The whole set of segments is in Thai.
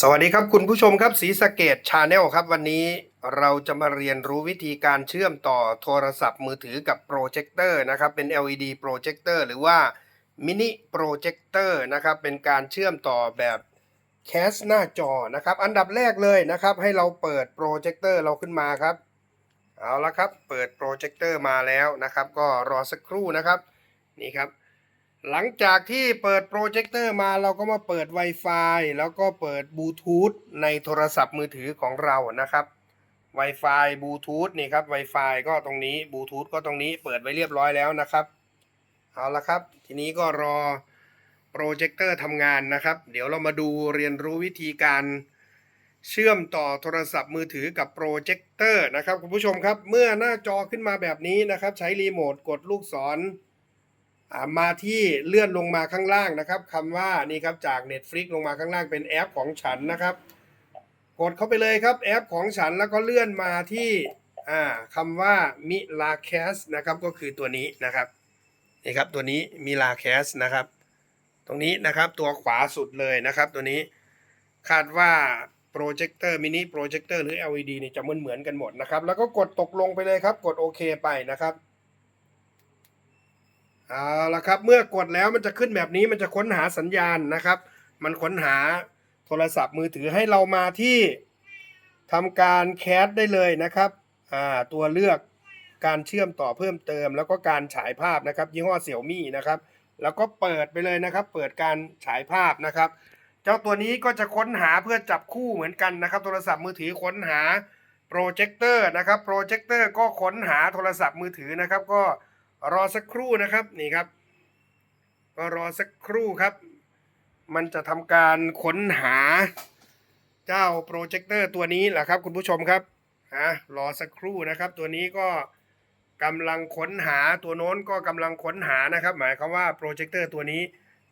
สวัสดีครับคุณผู้ชมครับสีสะเกตชาแนลครับวันนี้เราจะมาเรียนรู้วิธีการเชื่อมต่อโทรศัพท์มือถือกับโปรเจคเตอร์นะครับเป็น LED โปรเจคเตอร์หรือว่ามินิโปรเจคเตอร์นะครับเป็นการเชื่อมต่อแบบแคสหน้าจอนะครับอันดับแรกเลยนะครับให้เราเปิดโปรเจคเตอร์เราขึ้นมาครับเอาละครับเปิดโปรเจคเตอร์มาแล้วนะครับก็รอสักครู่นะครับนี่ครับ หลังจากที่เปิดโปรเจคเตอร์มาเราก็มาเปิด Wi-Fi แล้วก็เปิดบลูทูธในโทรศัพท์มือถือของเรานะครับ Wi-Fi บลูทูธนี่ครับ Wi-Fi ก็ตรงนี้บลูทูธก็ตรงนี้เปิดไว้เรียบร้อยแล้วนะครับ เอาละครับ ทีนี้ก็รอโปรเจคเตอร์ทำงานนะครับ เดี๋ยวเรามาดูเรียนรู้วิธีการเชื่อมต่อโทรศัพท์มือถือกับโปรเจคเตอร์นะครับคุณผู้ชมครับ เมื่อหน้าจอขึ้นมาแบบนี้นะครับ ใช้รีโมทกดลูกศร มาที่เลื่อนลงมาข้างล่างนะครับคำว่านี่ครับจาก Netflix ลงมาข้างล่างเป็นแอปของฉันนะครับ กดเข้าไปเลยครับแอปของฉันแล้วก็เลื่อนมาที่อ่าคำว่ามิลาแคสนะครับก็คือตัวนี้นะครับนี่ครับตัวนี้มิลาแคสนะครับ ตรงนี้นะครับตัวขวาสุดเลยนะครับ ตัวนี้คาดว่าโปรเจคเตอร์มินิโปรเจคเตอร์หรือ LED นี่จะเหมือนเหมือนกันหมดนะครับ แล้วก็กดตกลงไปเลยครับ กดโอเคไปนะครับ เอาละครับ เมื่อกดแล้วมันจะขึ้นแบบนี้มันจะค้นหาสัญญาณนะครับ มันค้นหาโทรศัพท์มือถือให้เรามาที่ทำการแคสได้เลยนะครับตัวเลือกการเชื่อมต่อเพิ่มเติม แล้วก็การฉายภาพนะครับ ยี่ห้อเสี่ยวมี่นะครับ แล้วก็เปิดไปเลยนะครับ เปิดการฉายภาพนะครับ เจ้าตัวนี้ก็จะค้นหาเพื่อจับคู่เหมือนกันนะครับ โทรศัพท์มือถือค้นหาโปรเจคเตอร์นะครับโปรเจคเตอร์ก็ค้นหาโทรศัพท์มือถือนะครับก็ รอสักครู่นะครับนี่ครับ ก็รอสักครู่ครับ มันจะทำการค้นหาเจ้าโปรเจคเตอร์ตัวนี้แหละครับ คุณผู้ชมครับอะรอสักครู่นะครับ ตัวนี้ก็กำลังค้นหาตัวโน้นก็กำลังค้นหานะครับ หมายความว่าโปรเจคเตอร์ตัวนี้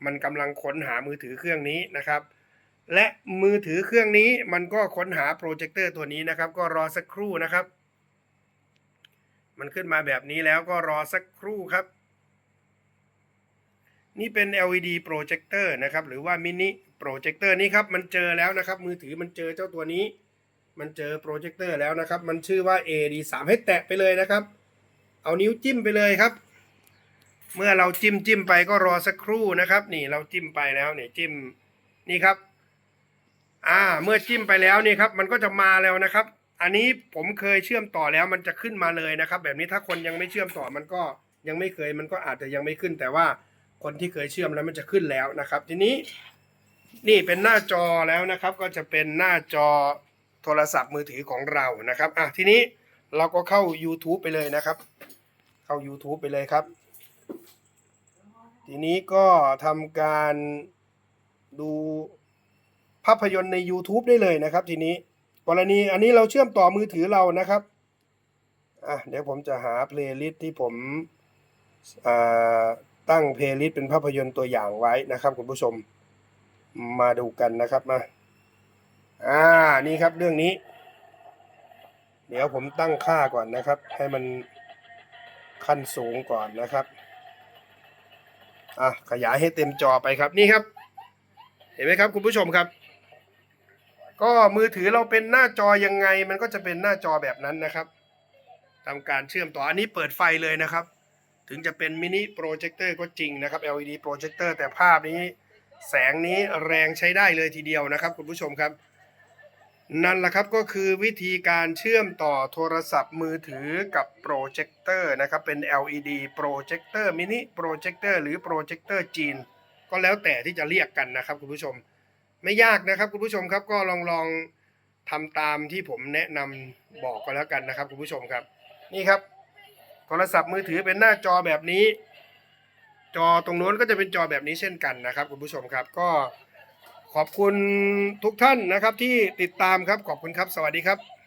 มันกำลังค้นหามือถือเครื่องนี้นะครับ และมือถือเครื่องนี้มันก็ค้นหาโปรเจคเตอร์ตัวนี้นะครับ ก็รอสักครู่นะครับ มันขึ้นมาแบบนี้แล้วก็รอสักครู่ครับ นี่เป็น LED โปรเจคเตอร์นะครับ หรือว่ามินิโปรเจคเตอร์นี่ครับ มันเจอแล้วนะครับ มือถือมันเจอเจ้าตัวนี้ มันเจอโปรเจคเตอร์แล้วนะครับ มันชื่อว่า AD3 ให้แตะไปเลยนะครับ เอานิ้วจิ้มไปเลยครับ เมื่อเราจิ้มจิ้มไปก็รอสักครู่นะครับ นี่เราจิ้มไปแล้วนี่จิ้มนี่ครับ อ่า เมื่อจิ้มไปแล้วนี่ครับ มันก็จะมาแล้วนะครับ อันนี้ผมเคยเชื่อมต่อแล้วมันจะขึ้นมาเลยนะครับ แบบนี้ถ้าคนยังไม่เชื่อมต่อมันก็ยังไม่เคยมันก็อาจจะยังไม่ขึ้น แต่ว่าคนที่เคยเชื่อมแล้วมันจะขึ้นแล้วนะครับ ทีนี้นี่เป็นหน้าจอแล้วนะครับ ก็จะเป็นหน้าจอโทรศัพท์มือถือของเรานะครับอะทีนี้เราก็เข้า YouTube ไปเลยนะครับ เข้า YouTube ไปเลยครับ ทีนี้ก็ทำการดูภาพยนตร์ใน YouTube ได้เลยนะครับ ทีนี้ กรณีอันนี้เราเชื่อมต่อมือถือเรานะครับอะเดี๋ยวผมจะหาเพลย์ลิสต์ที่ผมตั้งเพลย์ลิสต์เป็นภาพยนตร์ตัวอย่างไว้นะครับคุณผู้ชมมาดูกันนะครับมาอ่านี่ครับเรื่องนี้ เดี๋ยวผมตั้งค่าก่อนนะครับ ให้มันขั้นสูงก่อนนะครับอะขยายให้เต็มจอไปครับนี่ครับ เห็นไหมครับคุณผู้ชมครับ ก็มือถือเราเป็นหน้าจอยังไง มันก็จะเป็นหน้าจอแบบนั้นนะครับทำการเชื่อมต่ออันนี้เปิดไฟเลยนะครับ ถึงจะเป็นมินิโปรเจคเตอร์ก็จริงนะครับ LED โปรเจคเตอร์แต่ภาพนี้แสงนี้แรงใช้ได้เลยทีเดียวนะครับ คุณผู้ชมครับ นั่นแหละครับก็คือวิธีการเชื่อมต่อโทรศัพท์มือถือกับโปรเจคเตอร์นะครับเป็น LED โปรเจคเตอร์มินิโปรเจคเตอร์หรือโปรเจคเตอร์จีน ก็แล้วแต่ที่จะเรียกกันนะครับคุณผู้ชม ไม่ยากนะครับคุณผู้ชมครับก็ลองลองทำตามที่ผมแนะนำบอกก็แล้วกันนะครับคุณผู้ชมครับ นี่ครับโทรศัพท์มือถือเป็นหน้าจอแบบนี้ จอตรงโน้นก็จะเป็นจอแบบนี้เช่นกันนะครับคุณผู้ชมครับก็ขอบคุณทุกท่านนะครับที่ติดตามครับขอบคุณครับ สวัสดีครับ